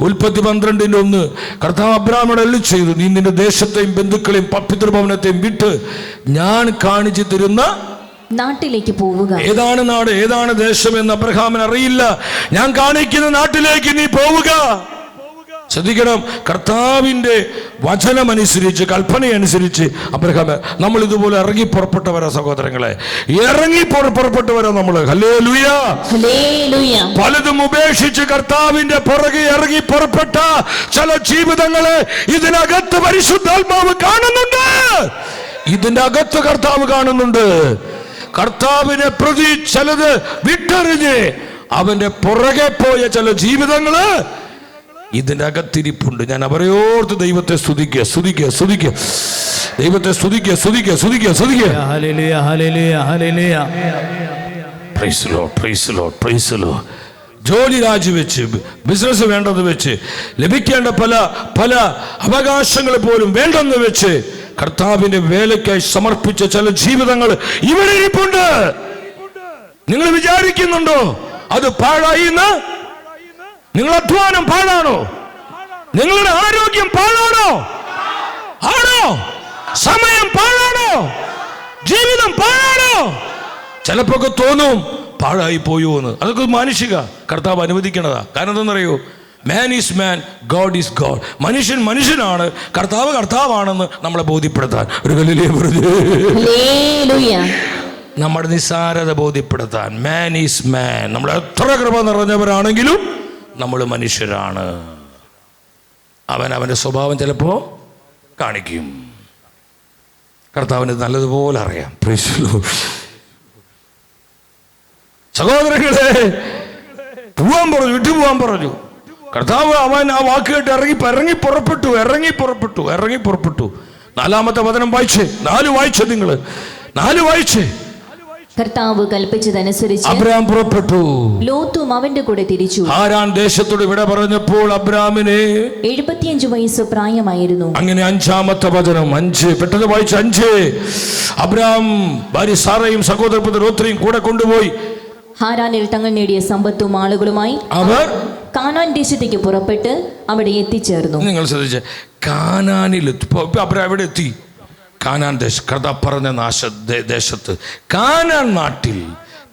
ഉൽപ്പത്തി പന്ത്രണ്ടിന്റെ ഒന്ന്. കർത്താവ് അബ്രാഹ്മണ എല്ലാം ചെയ്തു നീ നിന്റെ ദേശത്തെയും ബന്ധുക്കളെയും പിതൃഭവനത്തെയും വിട്ട് ഞാൻ കാണിച്ചു തരുന്ന നാട്ടിലേക്ക് പോവുക. ഏതാണ് നാട് ഏതാണ് ദേശം എന്ന് അബ്രഹാമിന് അറിയില്ല. ഞാൻ കാണിക്കുന്ന നാട്ടിലേക്ക് നീ പോവുക. ശ്രദ്ധിക്കണം. കർത്താവിന്റെ വചനമനുസരിച്ച് കൽപ്പനയനുസരിച്ച് അബ്രഹാം നമ്മൾ ഇതുപോലെ ഇറങ്ങി പുറപ്പെട്ടവരാ സഹോദരങ്ങളെ. ഇറങ്ങി പുറപ്പെട്ടവരാ നമ്മൾ പലതും ഉപേക്ഷിച്ച് കർത്താവിന്റെ പുറകെ ഇറങ്ങി പുറപ്പെട്ട ചില ജീവിതങ്ങളെ ഇതിനകത്ത് പരിശുദ്ധാത്മാവ് കാണുന്നുണ്ട്. ഇതിന്റെ അകത്ത് കർത്താവ് കാണുന്നുണ്ട്. കർത്താവിനെ പ്രതി ചിലത് വിട്ടെറിഞ്ഞ് അവന്റെ പുറകെ പോയ ചില ജീവിതങ്ങൾ ഇതിന്റെ അകത്തിരിപ്പുണ്ട്. ഞാൻ അവരെയോർത്ത് ദൈവത്തെ സ്തുതിക്കുക സ്തുതിക്കുക സ്തുതിക്കുക ദൈവത്തെ സ്തുതിക്കുക സ്തുതിക്കുക സ്തുതിക്കുക സ്തുതിക്കുക ജോലി രാജിവെച്ച് ബിസിനസ് വേണ്ടെന്ന് വെച്ച് ലഭിക്കേണ്ട പല പല അവകാശങ്ങൾ പോലും വേണ്ടെന്ന് വെച്ച് കർത്താവിന്റെ വേലയ്ക്കായി സമർപ്പിച്ച ചില ജീവിതങ്ങൾ ഇവിടെ ഇരിപ്പുണ്ട്. നിങ്ങൾ വിചാരിക്കുന്നുണ്ടോ? അത് പാഴായി എന്ന് നിങ്ങൾ അധ്വാനം പാഴാണോ? നിങ്ങളുടെ ആരോഗ്യം പാഴാണോ? ആണോ? സമയം പാഴാണോ? ജീവിതം പാഴാണോ? ചിലപ്പോ തോന്നും പാഴായി പോയോ എന്ന്. അതൊക്കെ മാനുഷിക കർത്താവ് അനുവദിക്കണതാ. കാരണം എന്തെന്നറിയോ man is man God is God മനുഷ്യൻ മനുഷ്യനാണ് കർത്താവ് കർത്താവാണെന്ന് നമ്മളെ ബോധ്യപ്പെടുത്താൻ. ഒരു നമ്മുടെ നിസ്സാരത ബോധ്യപ്പെടുത്താൻ. മാൻ ഈസ് മാൻ നമ്മൾ എത്ര കൃപ നിറഞ്ഞവരാണെങ്കിലും നമ്മൾ മനുഷ്യരാണ്. അവൻ അവന്റെ സ്വഭാവം ചിലപ്പോൾ കാണിക്കും. കർത്താവിന് നല്ലതുപോലെ അറിയാം. സഹോദരങ്ങളെ പോവാൻ പറഞ്ഞു വിട്ടുപോവാൻ പറഞ്ഞു. കർത്താവ് അവൻ ആ വാക്ക് കേട്ട് ഇറങ്ങി ഇറങ്ങി പുറപ്പെട്ടു ഇറങ്ങി പുറപ്പെട്ടു ഇറങ്ങി പുറപ്പെട്ടു. നാലാമത്തെ വചനം വായിച്ചേ. നാല് വായിച്ചേ നിങ്ങൾ നാല് വായിച്ചേ. കർത്താവ് കൽപ്പിച്ചതനുസരിച്ച് അബ്രാം പുറപ്പെട്ടു. ലോത്തും അവന്റെ കൂടെ തിരിച്ചു. ആരാൻ ദേശത്തോട് ഇവിടെ പറഞ്ഞപ്പോൾ അബ്രാമിനെ എഴുപത്തിയഞ്ചു വയസ്സ് പ്രായമായിരുന്നു. അങ്ങനെ അഞ്ചാമത്തെ വചനം അഞ്ച് പെട്ടെന്ന് വായിച്ച അഞ്ച്. അബ്രാം ഭാര്യ സാറയും സഹോദരപുത്ര ലോത്രയും കൂടെ കൊണ്ടുപോയി. ഹാരാനിൽ തങ്ങൾ നേടിയ സമ്പത്തും ആളുകളുമായി അവർ കാനാൻ ദേശത്തേക്ക് പുറപ്പെട്ട് അവിടെ എത്തിച്ചേർന്നു. നിങ്ങൾ ശ്രദ്ധിച്ച കാനാനിൽ അബ്രാം എവിടെ എത്തി? കാനാൻ ദേശം കഥ പറഞ്ഞ നാശ ദേശത്ത്. കാനാൻ നാട്ടിൽ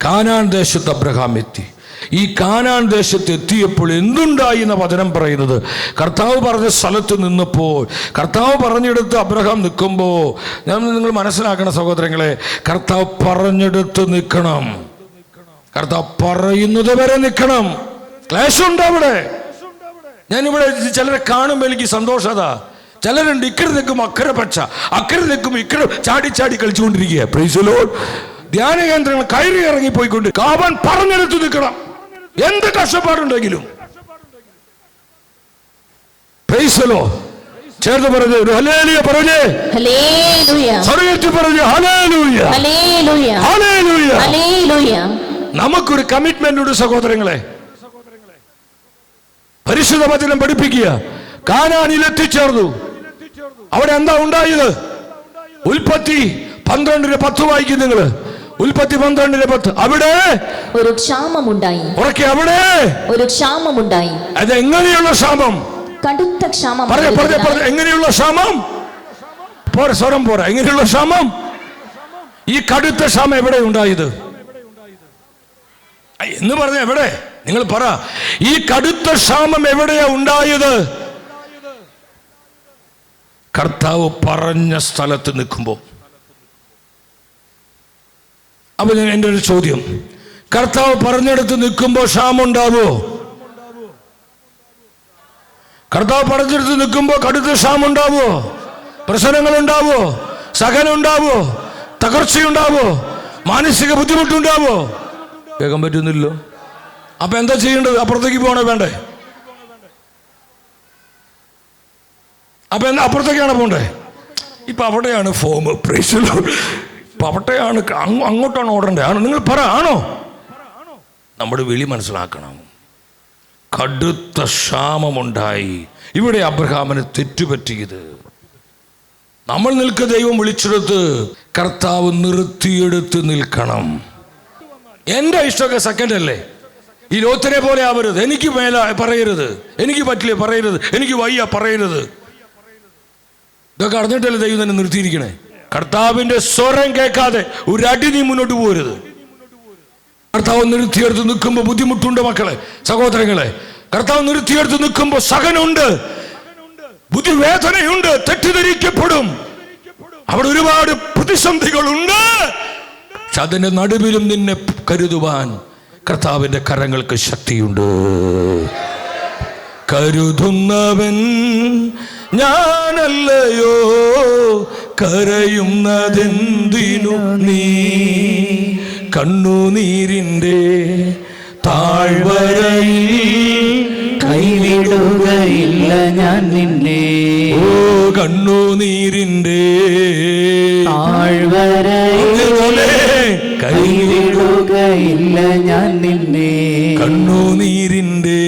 കാനാൻ ദേശത്ത് അബ്രഹാം എത്തി. ഈ കാനാൻ ദേശത്ത് എത്തിയപ്പോൾ എന്തുണ്ടായി എന്ന വചനം പറയുന്നത്? കർത്താവ് പറഞ്ഞ സ്ഥലത്ത് നിന്നപ്പോൾ കർത്താവ് പറഞ്ഞെടുത്ത് അബ്രഹാം നിൽക്കുമ്പോൾ ഞാൻ നിങ്ങൾ മനസ്സിലാക്കണം സഹോദരങ്ങളെ കർത്താവ് പറഞ്ഞെടുത്ത് നിൽക്കണം. കർത്താവ് പറയുന്നത് വരെ നിൽക്കണം. ക്ലേശമുണ്ട് അവിടെ ഞാനിവിടെ ചിലരെ കാണുമ്പോൾ എനിക്ക് സന്തോഷതാ. ചിലരുണ്ട് ഇക്കരെ നിൽക്കും അക്കരെ പച്ച. അക്കരെ നിൽക്കും ഇക്കരെ ചാടി ചാടി കളിച്ചുകൊണ്ടിരിക്കുക പ്രൈസലോ ധ്യാന കേന്ദ്രങ്ങൾ കയറി ഇറങ്ങി പോയിക്കൊണ്ട് കാവൻ പറഞ്ഞെടുത്ത് നിൽക്കണം. എന്ത് കഷ്ടപ്പാടുണ്ടെങ്കിലും. പ്രൈസലോ ചേർത്ത് പറഞ്ഞു ഒരു ഹലേലിയ പറഞ്ഞേ. സർവേറ്റ് പറഞ്ഞു ഹലേലൂയ ഹലേലൂയ നമുക്കൊരു കമ്മിറ്റ്മെന്റ് ഉണ്ട് സഹോദരങ്ങളെ. പരിശുദ്ധ വചനം പഠിപ്പിക്കുക. കാനാനിൽ എത്തിച്ചേർന്നു അവിടെ എന്താ ഉണ്ടായത്? ഉൽപ്പത്തി പന്ത്രണ്ടിന് പത്ത് വായിക്കും നിങ്ങൾ ഉൽപ്പത്തി പന്ത്രണ്ടിന് പത്ത്. അവിടെ? ഒരു ക്ഷാമമുണ്ടായി. ഉറക്കെ അവിടെ? ഒരു ക്ഷാമമുണ്ടായി. അത് എങ്ങനെയുള്ള ക്ഷാമം? കടുത്ത ക്ഷാമം പറഞ്ഞ പറഞ്ഞ പറഞ്ഞ. എങ്ങനെയുള്ള ക്ഷാമം? പോരെ സ്വരം പോരാ. എങ്ങനെയുള്ള ക്ഷാമം? ഈ കടുത്ത ക്ഷാമം എവിടെ ഉണ്ടായത്? എന്ന് പറഞ്ഞ എവിടെ? നിങ്ങൾ പറ. ഈ കടുത്ത ക്ഷാമം എവിടെയാ ഉണ്ടായത്? കർത്താവ് പറഞ്ഞ സ്ഥലത്ത് നിൽക്കുമ്പോൾ. അപ്പൊ ഞാൻ എന്റെ ഒരു ചോദ്യം. കർത്താവ് പറഞ്ഞെടുത്ത് നിൽക്കുമ്പോൾ ക്ഷാമം ഉണ്ടാവോ കർത്താവ് പറഞ്ഞെടുത്ത് നിൽക്കുമ്പോൾ കടുത്ത ക്ഷാമം ഉണ്ടാവോ പ്രശ്നങ്ങൾ ഉണ്ടാവോ സഹനം ഉണ്ടാവോ തകർച്ചയുണ്ടാവോ മാനസിക ബുദ്ധിമുട്ടുണ്ടാവോ കേൾക്കാൻ പറ്റുന്നില്ലോ അപ്പൊ എന്താ ചെയ്യേണ്ടത്? അപ്പുറത്തേക്ക് പോകണോ വേണ്ടേ? അപ്പൊ എന്താ അപ്പുറത്തേക്കാണ് പോണ്ടേ? ഇപ്പൊ അവിടെയാണ് ഫോം പ്രേക്ഷലോ ഇപ്പൊ അവിടെയാണ് അങ്ങോട്ടാണ് ഓടേണ്ടത് ആണോ? നിങ്ങൾ പറ ആണോ? നമ്മുടെ വിളി മനസ്സിലാക്കണം. കടുത്ത ക്ഷാമമുണ്ടായി. ഇവിടെ അബ്രഹാമിന് തെറ്റുപറ്റിയത്. നമ്മൾ നിൽക്ക് ദൈവം വിളിച്ചെടുത്ത് കർത്താവ് നിർത്തിയെടുത്ത് നിൽക്കണം. എന്റെ ഇഷ്ടമൊക്കെ സെക്കൻഡ് അല്ലേ? ഈ ലോത്തിനെ പോലെ ആവരുത്. എനിക്ക് മേല പറയരുത്. എനിക്ക് പറ്റില്ല പറയരുത്. എനിക്ക് വയ്യ പറയരുത്. ഇതൊക്കെ അറിഞ്ഞിട്ടല്ലേ ദൈവം തന്നെ നിർത്തിയിരിക്കണേ? കർത്താവിന്റെ സ്വരം കേൾക്കാതെ ഒരു അടി നീ മുന്നോട്ട് പോരുത്. കർത്താവ് നിർത്തിയെടുത്ത് നിൽക്കുമ്പോൾ ബുദ്ധിമുട്ടുണ്ട് മക്കളെ സഹോദരങ്ങളെ. കർത്താവ് നിർത്തിയെടുത്ത് നിൽക്കുമ്പോൾ സഹനുണ്ട് ബുദ്ധിവേദനയുണ്ട് തെറ്റിദ്ധരിക്കപ്പെടും. അവിടെ ഒരുപാട് പ്രതിസന്ധികളുണ്ട്. പക്ഷെ നടുവിലും നിന്നെ കരുതുവാൻ കർത്താവിന്റെ കരങ്ങൾക്ക് ശക്തിയുണ്ട്. കരുതുന്നവൻ ഞാനല്ലയോ? കരയുന്നതെന്തിനു നീ? കണ്ണുനീരിന്റെ താഴ്വരയിൽ കൈവിടുകയില്ല ഞാൻ നിന്നെ. ഓ കണ്ണുനീരിന്റെ താഴ്വരയിലെ കൈവിടുകയില്ല ഞാൻ നിന്നെ. കണ്ണുനീരിന്റെ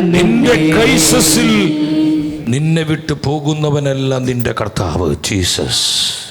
നിന്റെ ക്രൈസസിൽ നിന്നെ വിട്ടു പോകുന്നവനല്ല നിന്റെ കർത്താവ്. ജീസസ്